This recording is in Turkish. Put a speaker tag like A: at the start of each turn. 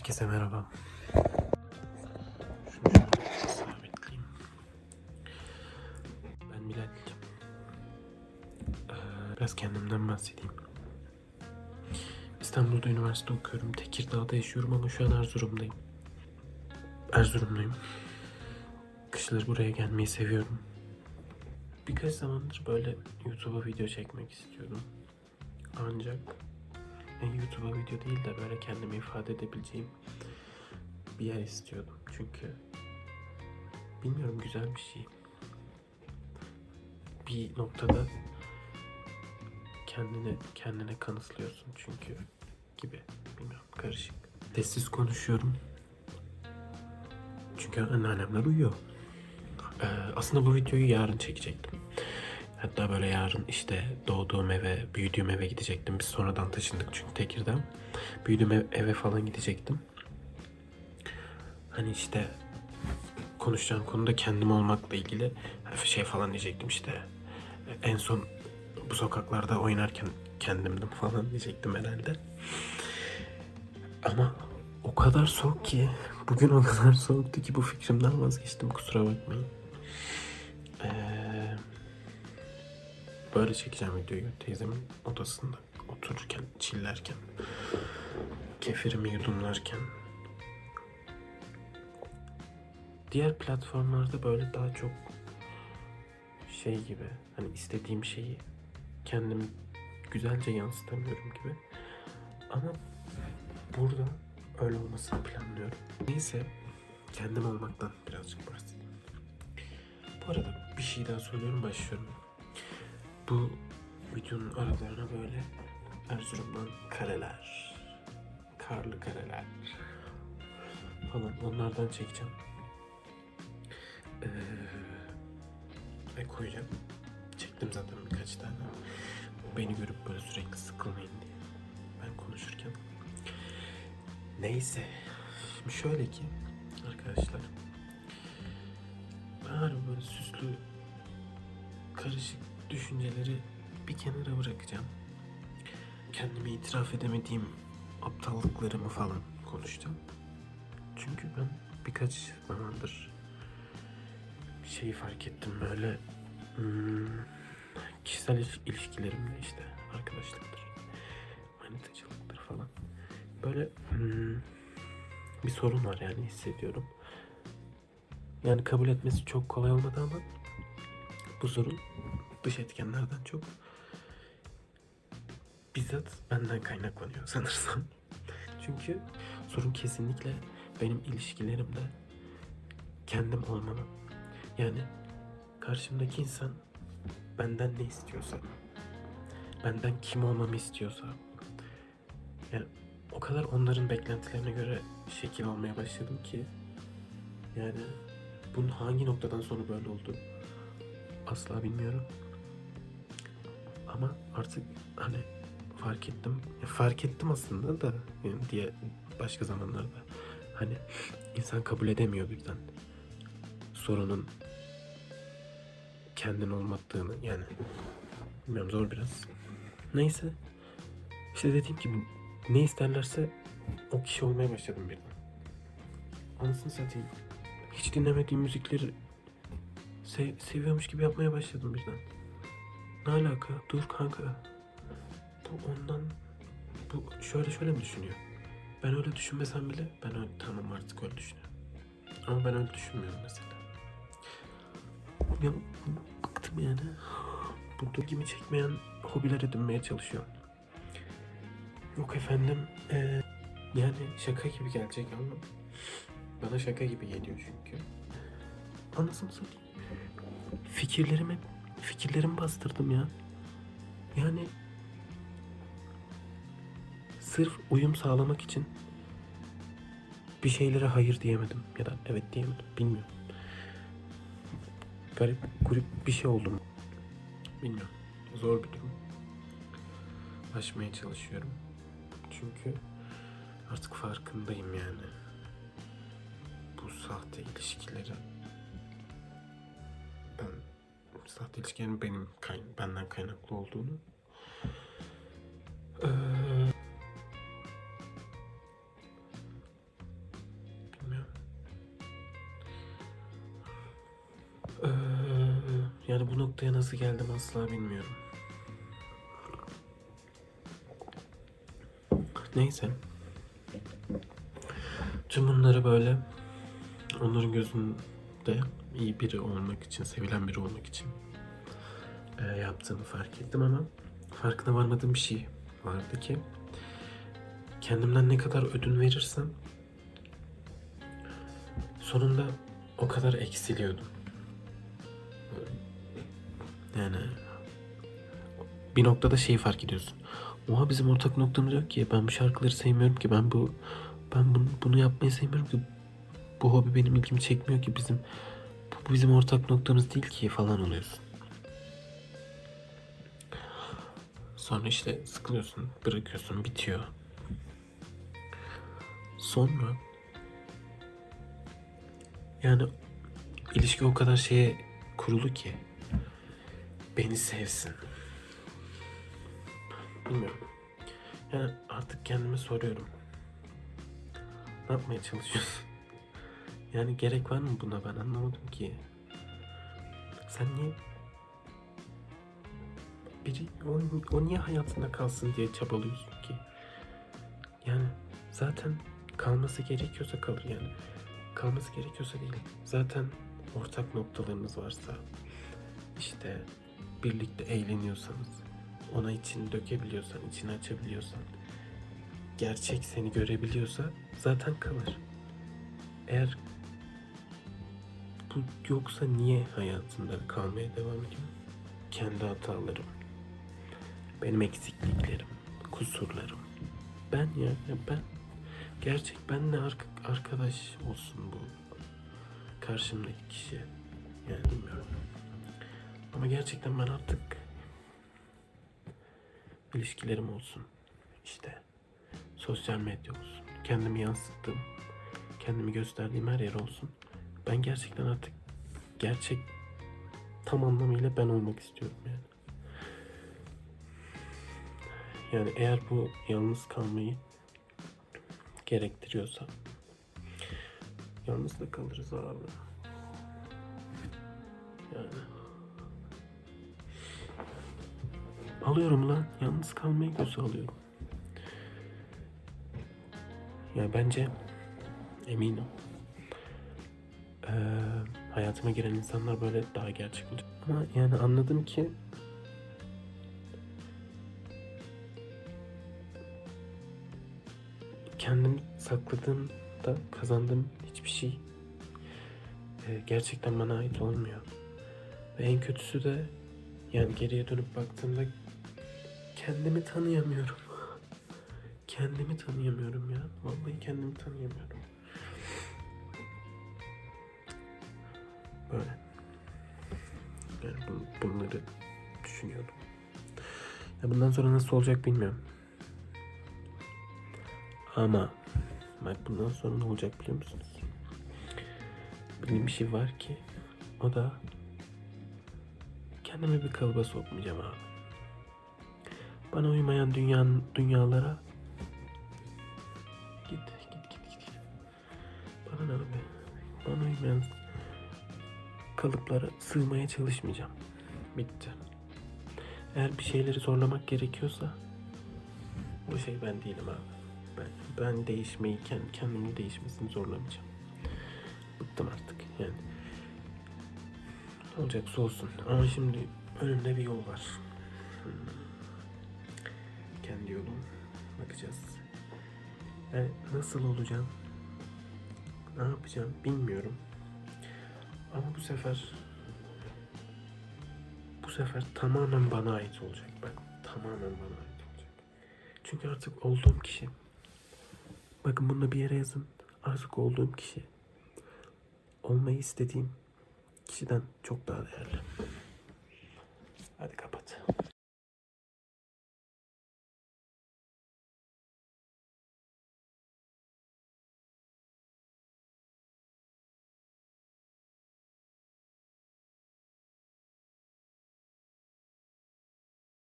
A: Herkese merhaba. Şunu sabitleyeyim. Ben Bilal. Ee, biraz kendimden bahsedeyim. İstanbul'da üniversite okuyorum. Tekirdağ'da yaşıyorum ama şu an Erzurum'dayım. Erzurumluyum. Kışları buraya gelmeyi seviyorum. Birkaç zamandır böyle YouTube'a video çekmek istiyordum. Ancak YouTube'a video değil de böyle kendimi ifade edebileceğim bir yer istiyordum. Çünkü bilmiyorum güzel bir şey. Bir noktada kendini kendine kanıtlıyorsun çünkü gibi. Bilmiyorum karışık. Sessiz konuşuyorum. Çünkü anneannemler uyuyor. Ee, aslında bu videoyu yarın çekecektim. Hatta böyle yarın işte doğduğum eve, büyüdüğüm eve gidecektim. Biz sonradan taşındık çünkü Tekirdağ. Büyüdüğüm ev- eve falan gidecektim. Hani işte konuşacağım konuda kendim olmakla ilgili şey falan diyecektim işte. En son bu sokaklarda oynarken kendimdim falan diyecektim herhalde. Ama o kadar soğuk ki bugün o kadar soğuktu ki bu fikrimden vazgeçtim kusura bakmayın. Eee böyle çekeceğim videoyu teyzemin odasında otururken, çillerken, kefirimi yudumlarken. Diğer platformlarda böyle daha çok şey gibi hani istediğim şeyi kendim güzelce yansıtamıyorum gibi. Ama burada öyle olmasını planlıyorum. Neyse kendim olmaktan birazcık bahsedeyim. Bu arada bir şey daha söylüyorum başlıyorum. Bu videonun aralarına böyle Erzurum'dan kareler, karlı kareler falan onlardan çekeceğim. Ee, ve koyacağım. Çektim zaten birkaç tane. Beni görüp böyle sürekli sıkılmayın diye. Ben konuşurken. Neyse. Şimdi şöyle ki arkadaşlar. Ben böyle süslü karışık düşünceleri bir kenara bırakacağım. Kendime itiraf edemediğim aptallıklarımı falan konuşacağım. Çünkü ben birkaç zamandır bir şeyi fark ettim böyle hmm, kişisel iliş- ilişkilerimde işte arkadaşlıktır, manitacılıktır falan. Böyle hmm, bir sorun var yani hissediyorum. Yani kabul etmesi çok kolay olmadı ama bu sorun dış etkenlerden çok bizzat benden kaynaklanıyor sanırsam. Çünkü sorun kesinlikle benim ilişkilerimde kendim olmamam. Yani karşımdaki insan benden ne istiyorsa, benden kim olmamı istiyorsa, yani o kadar onların beklentilerine göre şekil almaya başladım ki, yani bunun hangi noktadan sonra böyle oldu asla bilmiyorum. Ama artık hani fark ettim. Ya fark ettim aslında da yani diye başka zamanlarda. Hani insan kabul edemiyor birden. Sorunun kendin olmadığını yani. Bilmiyorum zor biraz. Neyse. İşte dediğim gibi ne isterlerse o kişi olmaya başladım birden. Anasını satayım. Hiç dinlemediğim müzikleri se- seviyormuş gibi yapmaya başladım birden. Ne alaka? Dur kanka. Bu ondan bu şöyle şöyle mi düşünüyor? Ben öyle düşünmesem bile ben öyle, tamam artık öyle düşünüyorum. Ama ben öyle düşünmüyorum mesela. Ya bıktım yani. Bu ilgimi çekmeyen hobiler edinmeye çalışıyorum. Yok efendim. eee, yani şaka gibi gelecek ama bana şaka gibi geliyor çünkü. Anasını satayım. Fikirlerimi fikirlerimi bastırdım ya. Yani sırf uyum sağlamak için bir şeylere hayır diyemedim ya da evet diyemedim bilmiyorum. Garip garip bir şey oldum. Bilmiyorum. Zor bir durum. Aşmaya çalışıyorum. Çünkü artık farkındayım yani. Bu sahte ilişkileri Cinsel ilişkilerin benim, kay benden kaynaklı olduğunu. Ee, bilmiyorum. Ee, yani bu noktaya nasıl geldim asla bilmiyorum. Neyse. Tüm bunları böyle onların gözünün gözünde iyi biri olmak için, sevilen biri olmak için e, yaptığımı fark ettim ama farkına varmadığım bir şey vardı ki kendimden ne kadar ödün verirsem sonunda o kadar eksiliyordum. Yani bir noktada şeyi fark ediyorsun. Oha bizim ortak noktamız yok ki. Ben bu şarkıları sevmiyorum ki. Ben bu ben bunu, bunu yapmayı sevmiyorum ki. Bu hobi benim ilgimi çekmiyor ki. Bizim bu, bizim ortak noktamız değil ki falan oluyorsun. Sonra işte sıkılıyorsun, bırakıyorsun, bitiyor. Sonra yani ilişki o kadar şeye kurulu ki beni sevsin. Bilmiyorum. Yani artık kendime soruyorum. Ne yapmaya çalışıyorsun? Yani gerek var mı buna ben anlamadım ki. Sen niye biri o, o niye hayatında kalsın diye çabalıyorsun ki? Yani zaten kalması gerekiyorsa kalır yani. Kalması gerekiyorsa değil. Zaten ortak noktalarınız varsa işte birlikte eğleniyorsanız ona için dökebiliyorsan, içini açabiliyorsan gerçek seni görebiliyorsa zaten kalır. Eğer bu yoksa niye hayatında kalmaya devam ediyor? Kendi hatalarım, benim eksikliklerim, kusurlarım. Ben ya, ya ben gerçek benle ark- arkadaş olsun bu karşımdaki kişi. Yani bilmiyorum. Ama gerçekten ben artık ilişkilerim olsun. İşte sosyal medya olsun. Kendimi yansıttığım, kendimi gösterdiğim her yer olsun. Ben gerçekten artık gerçek tam anlamıyla ben olmak istiyorum yani. Yani eğer bu yalnız kalmayı gerektiriyorsa yalnız da kalırız abi. Yani alıyorum lan yalnız kalmayı göze alıyorum. Ya bence eminim eee, hayatıma giren insanlar böyle daha gerçek. Ama yani anladım ki kendimi sakladığımda kazandığım hiçbir şey e, gerçekten bana ait olmuyor. Ve en kötüsü de yani geriye dönüp baktığımda kendimi tanıyamıyorum. Kendimi tanıyamıyorum ya. Vallahi kendimi tanıyamıyorum. Yani bu- bunları düşünüyorum. Ya bundan sonra nasıl olacak bilmiyorum. Ama bak bundan sonra ne olacak biliyor musunuz? Bildiğim bir şey var ki o da kendimi bir kalıba sokmayacağım abi. Bana uymayan dünyanın dünyalara git git git git. Bana ne abi? Bana uymayan kalıplara sığmaya çalışmayacağım. Bitti. Eğer bir şeyleri zorlamak gerekiyorsa o şey ben değilim abi. Ben, ben değişmeyi, kend- kendimin değişmesini zorlamayacağım. Bıktım artık yani. Olacaksa olsun. Ama şimdi önümde bir yol var. Hmm. Kendi yolum. Bakacağız. Yani nasıl olacağım? Ne yapacağım bilmiyorum. Ama bu sefer bu sefer tamamen bana ait olacak. Bak tamamen bana ait olacak. Çünkü artık olduğum kişi. Bakın bunu bir yere yazın. Artık olduğum kişi. Olmayı istediğim kişiden çok daha değerli. Hadi kapat.